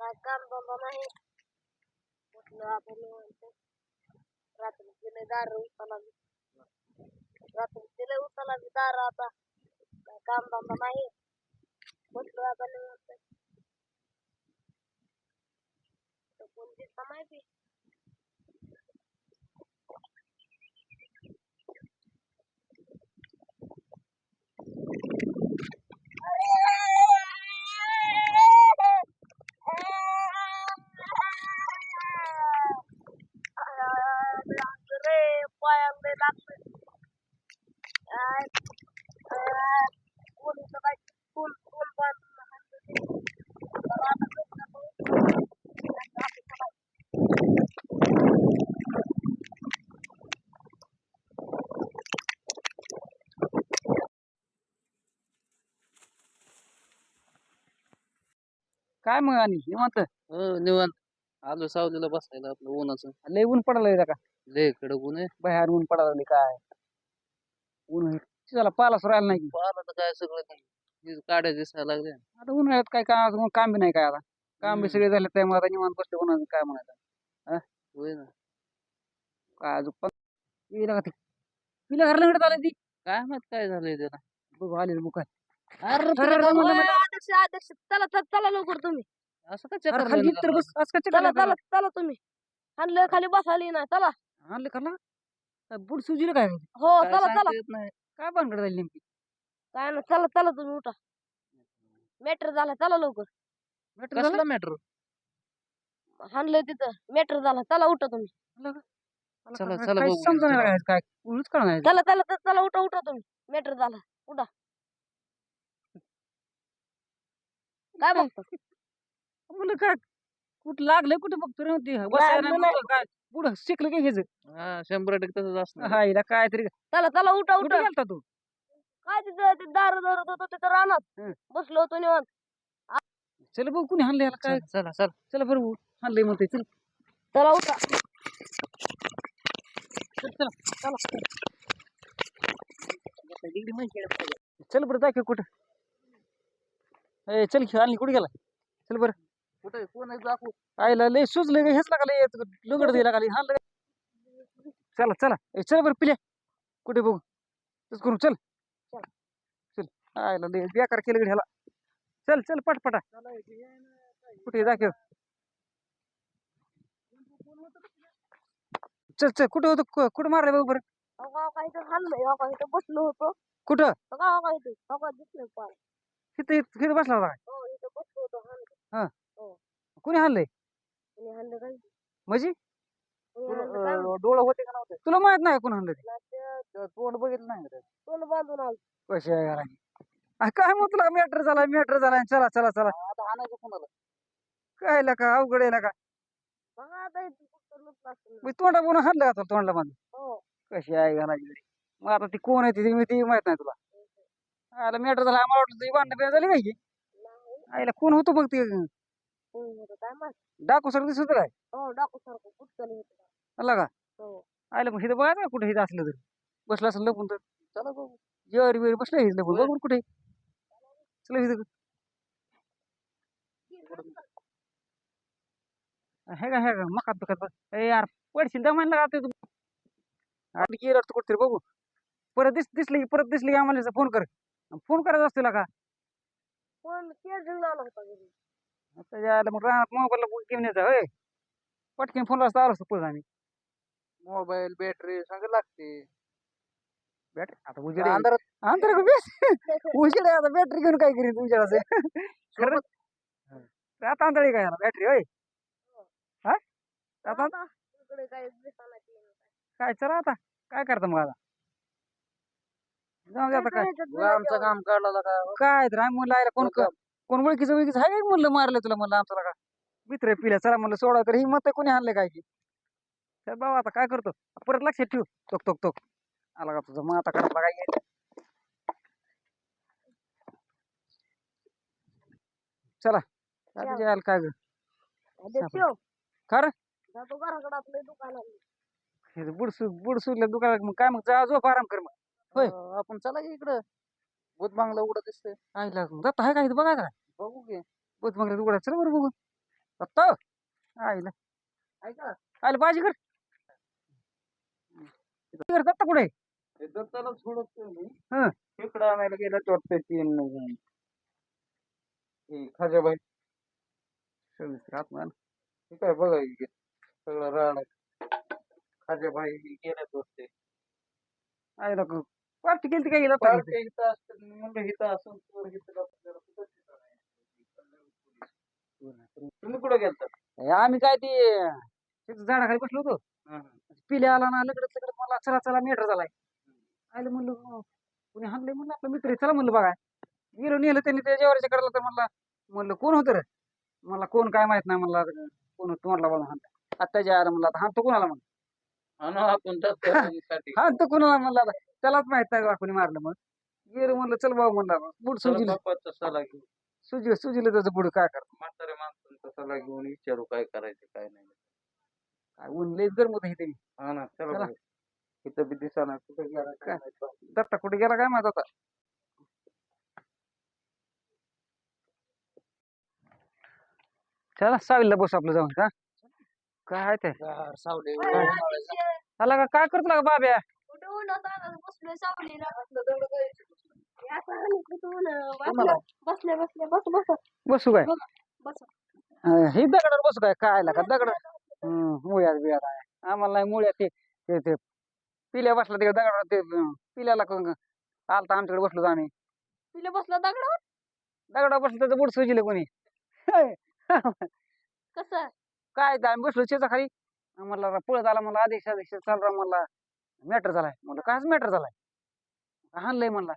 काय काम धंदा नाही कुठलं आपण रात्री दिले दार उचला रात्री दिले उचला दार आता काय काम धंदा नाही कुठलं आपण निवांत. तर कोण दिसता माहिती रे पायाला लागतं कोण इथं काय कोण कोण काय मग आणि? निवांत? हो निवांत. आलो सावलीला बसायला आपलं उन्हाचं लय ऊन पडायला का? लय कडक ऊन आहे. बाहेर ऊन पडायला काय? ऊन. त्याला पालाच राहिला नाही. की. पाहिलं तर काय सगळं काड्या दिसायला लागल्या. आता उन्हाळ्यात काय काम अजून काम बी नाही काय आता. काम बी. सगळे झाले त्यामुळे आता निवांत बसले उन्हाचं काय म्हणायचं. होय ना. काय अजून पण? येईल का ती पिल्या घरला ती. काय माहीत काय झालंय त्याला. बघू आले मुख अरे आदर्श आदर्श. चला चला चला लवकर तुम्ही. असं चक्कर खाली तर? बस आज का चला चला चला तुम्ही. आणलं खाली बसायला ना चला. आणले खाल्ला काय बुड सुजीला काय हो काय चला सांगता चला. येत नाही. काय भानगड झाली नेमकी? काय ना चला चला तुम्ही उठा. मॅटर झाला चला लवकर. Matter झालं? कसला मॅटर? हाणलंय तिथं. मॅटर झाला चला उठा तुम्ही. चला, चला काय बघू. समजा नाही काय काय उलच कळणार नाही. चला चला चला चला उठा उठा तुम्ही. मॅटर झाला उठा काय बघतो? म्हणलं काय कुठं लागलं कुठं बघतो रे ते बसायला लागलं नाही. काय? पुढं शिकलं काय घ्यायचं हा शंभर टक्के तसंच असणार. हा हिला काय तरी चला चला उठा कुठं उठा. गेलता तू? काय तिथं ते दार धरत होतो तिथं रानात हं. बसलो होतो निवांत. चल बघ कुणी हाणलं याला काय. चला चला चला. बरं भाऊ. हाणलंय म्हणते चल. चला उठा. चल चला चला. चल बरं दाखव कुठं. ए चल खेळ आणली कुठे गेला? चल बरं. कुठे कोण आहे? दाखवू. आईला लय सुचलं का हेच लागले लुगड लागली हाणलं का? चला चला. ए चल बरं पिल्या. कुठे बघू? तस करू चल. चल. आईला लय बेकार केलं ह्याला. चल चल पटपटा कुठे दाखव. चल चल कुठे होतं? कुठं मारलं बघ बरं? बसलो होतो. कुठं? तिथं बसला होता काय? हो इथं बसलो होतो हाणलं. कुणी हाणलंय? कोणी हाणलं काय? म्हणजे? कोणी हाणलं काय माहीत. डोळं होते का नव्हते? तुला माहीत नाही कोण ते? ते. तोंड बघितलं नाही का? तोंड बांधून आलो. कशी आहे यार काय मग तुला मॅटर झाला मॅटर झाला चला चला चला. आता आणायचं कोणाला? काय का? अवघड आहे का? बघा आता इथं कुठं लुटलं असेल. मी तोंडा बोलून का तुला तोंडला बांधून. हो. कशी आहे घालायची मग आता ती कोण आहे ती? ती- ती माहीत नाही तुला. आला मॅटर झाला आम्हाला वाटलं तुझी भांडण बिंडण झाली काय की? आईला कोण होतं मग ते काय माहित? डाकू सर दिसत काय? हो डाकू सारखं कुठं होतं. आला का? हो. आईला मग इथं बघायचं कुठे इथं असलं तरी. बसलं असलं लपून तर. चला बघू. जेवारी बसलं हे लपून. बघून कुठे? चला इथं. हे का हे का? मकात ए यार पडशील दमायला लागते तू गेलं तू कुठतरी बघू. परत दिस दिसली परत दिसली की आम्हाला फ़ोन कर. फोन करायचा असतो का? कोण केळ घेऊन आला होता घरी मग राहणार मोबाईलला घेऊन यायचा होय? पटकन फोन आलो असतो आम्ही. मोबाईल बॅटरी सांगा लागते. बॅटरी? आता उजेड आहे. अंधारात अंतर का बेस उजेड आहे आता. बॅटरी घेऊन काय करीन उजेडाचं खरं? आता अंतळी काय बॅटरी होय? हा? आता आता इकडे काय दिसणार काय? चला आता. काय करता मग आता? जाऊ दे आता काय? आमचं काम काढला का काय तर आम्ही म्हणलं आयला कोण कोण ओळखीचं ओळखीचं आहे का म्हणलं मारलं तुला म्हणलं आमचं का? मित्र पिल्या चला म्हणलं सोडा तर ही मत कोणी आणलं काय की? तर बाबा आता काय करतो? परत लक्षात ठेव. तोक तोक तोक आला का तुझं मग आता करायला काय येईल चला यायला काय ग खरं जातो घराकडे आपलं दुकान आहे. हे बुडसू बुडसूल्या दुकानात. मग काय मग जा झोप आराम कर मग. होय. अं, आपण चला की इकडं. भूत बांगला उडत दिसतंय. आईला जात आहे का इथं? बघा का बघू की. बोत मग उघडा. चल बरं बघू. फक्त आईला. ऐका. आईला भाजी कर. कर दत्ता कुठे? दत्ताला सोडत मी. हं. इकडं आणायला गेला वाटतं तीन हे खाजाबाई. आत्मा. हे काय बघा हे. सगळं राड. खाजाबाई गेल्यात वाटते आईला पार्टी केली काय गेला इथं म्हणलं इथं असून चोर. तुम्ही कुठं गेलता? आम्ही काय ते तिथं झाडाखाली बसलो होतो. पिल्या आला ना लगडत लगडत मला चला चला मीटर झालाय आलं म्हणलं अं, कुणी हाणलंय? म्हणलं आपलं मित्र चला म्हणलं बघा. गेलो नेलं त्यांनी त्या जेवारीच्या कडला तर म्हणलं म्हणलं कोण होतं रे? मला कोण काय माहीत नाही म्हणलं कोण तोंडला बघून हाणलं. आत्ताच्या आला म्हणलं आता हाणतो कोणाला? म्हणलं. हाणतो कोणाला म्हणलं आता. त्यालाच माहीत नाही कोणी मारलं मग गेलो म्हणलं चल बाबा म्हणलं बुड सुजील. सल्ला घेऊन सुजी सुजीला त्याचं बुड काय कर म्हाताऱ्या माणसांचा सल्ला घेऊन विचारू काय करायचं काय नाही. काय ऊन लयच गरम होतं इथे हा ना चला चला. इथं बी दिसाना कुठं गेला काय. दत्ता कुठे गेला काय माहीत आता? चला सावीला बस आपलं जाऊन का काय आहे ते? सावली. आला का? काय करतो का बाब्या? कुठं उन्हात सावलीला? बसल्या बसल्या बस बस. बसू काय? बस. अं, हे दगडावर बसू काय? काय का दगड? मुळ्यात बिळ्यात आहे. आम्हाला नाही मुळ्यात ते ते ते पिल्या बसला ते दगडावर ते अं, पिल्याला आलता आमच्याकडे बसलो होतो आम्ही. तिला बसला दगडावर? दगडावर बसलो त्याचं बुड सुजिले कोणी. कसं? काय ते आम्ही बसलो शेजा खाली. म्हणला पळत आला मला अध्यक्ष अध्यक्ष चाल राव म्हणला. मॅटर झालाय. म्हणलं कायच मॅटर झालाय. हाणलंय म्हणला.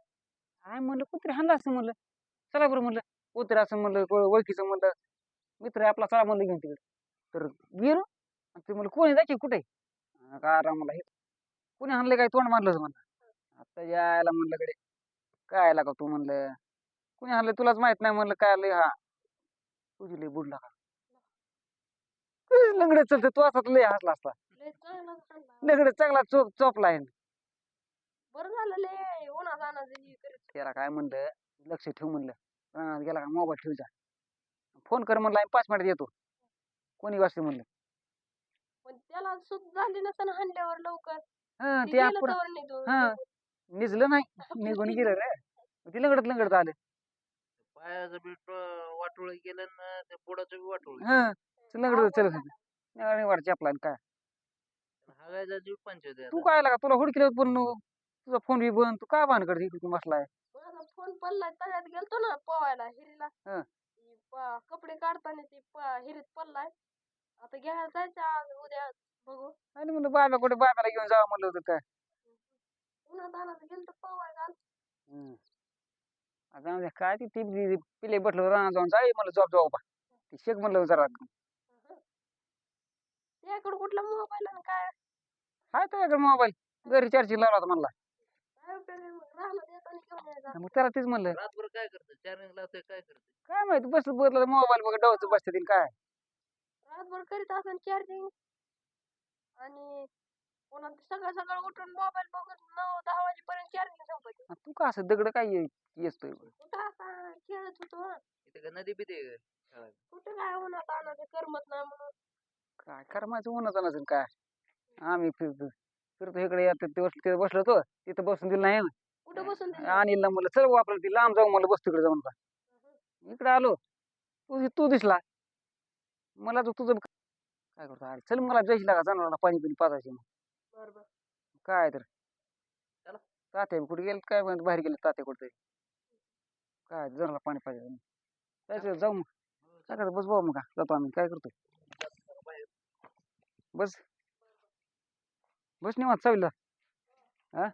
काय म्हणलं कुत्री हाणलं असं म्हणलं. चला बरं म्हणलं. कुत्रे असं म्हणलं को- ओळखीचं म्हणलं. मित्र आपला चला म्हणलं घेऊन तिकडे. तर गेलो. ते म्हणलं कोणी जायची कुठे? का राव मला हे कोणी हाणलंय काय? तोंड मारलं म्हणलं. आता यायला म्हणलं कडे काय आयला का तू म्हणलं? कोणी हाणलं तुलाच माहीत नाही म्हणलं काय आलंय हा. तुझी लय बुडला का लंगडे चलते तू असा लय हसला असता. लय चांगला खाल्ला. लंगडे चांगला चोप चोपलाय बरं झालं लय उन्हात आणायचं हे करीत त्याला काय म्हणलं लक्ष ठेव म्हणलं. रानात गेला का मोबाईल ठेवचा फोन कर म्हणलं आम्ही पाच मिनिटात येतो कोणी वाजते म्हणलं. पण त्याला सुद्धा झाली नसेल हाणल्यावर लवकर. हा ती ते गेलं आपण. हा. निजलं नाही. निघून गेलं रे. ते लंगडत लंगडत आलं. पायाचं बी वाटोळ गेलं ना पुढाचं बी वाटोळ हा ते लंगडत चलत होतं वाट चपला काय. हागायचा जीव पंचायत तू काय लागा तुला हुडकीला पण तुझा फोन बी बंद तू काय भान करते इकडे बसलाय? माझा फोन पडलाय तळ्यात गेलतो ना पोवायला हिरीला. हा. ती प- कपडे काढताना ती प- हिरीत पडलाय. आता घ्यायला जायचं आज उद्या बघू. आणि म्हणलं बाब्या कुठे बाब्याला घेऊन जावं म्हणलं होतं काय? उन्हात आणायचं गेलतो पोवायला हम्म. आता जाऊ द्या, काय ती ती पिले बसलो राहणार जाऊन जाई म्हणलं जॉब जाऊ बा ती शेक म्हणलं जरा. त्याकडे कुठला मोबाईल आणि काय? हाय तुझ्याकडे मोबाईल घरी चार्जिंग लावला होता म्हणला. आहे? मग त्याला तेच म्हणलं. रातभर काय करतं? चार्जिंग लावतोय काय करतोय? काय माहिती बस बदल मोबाईल बघ डवच बसते तीन काय. रातभर करीत असेल चार्जिंग आणि पुन्हा सकाळ सकाळ उठून मोबाईल बघून नऊ दहा वाजेपर्यंत चार्जिंग संपायची आणि तू का असं दगड काय येतोय? कुठं असा खेळत होतो? हं. इथे का नदी बिदे खेळायला कुठं काय उन्हात आणायचं करमत नाही म्हणून. काय करमायचं उन्हाचं नसेल काय? आम्ही फिरतो फिरतो इकडे येतो तिथे बसलो होतो तिथं बसून दिलं नाही कुठं बसून दिलं? अनिलला म्हणलं चल वापरलं ती लांब जाऊ म्हणलं बस तिकडे जाऊन का इकडे आलो. तू तू दिसला. मला तू तुझं काय करतो? अरे चल मला जायची लागा जनावरांना पाणी पिणी पाजायची मग. बरं काय तर. चला. तात्या कुठे गेले? काय म्हणत? बाहेर गेले तात्या कुठे काय जनाला पाणी पाहिजे जायचं जाऊ मग. काय करतो? बस बाबा मग का? जातो आम्ही. काय करतो? बस. बस निवांत चावीला हा?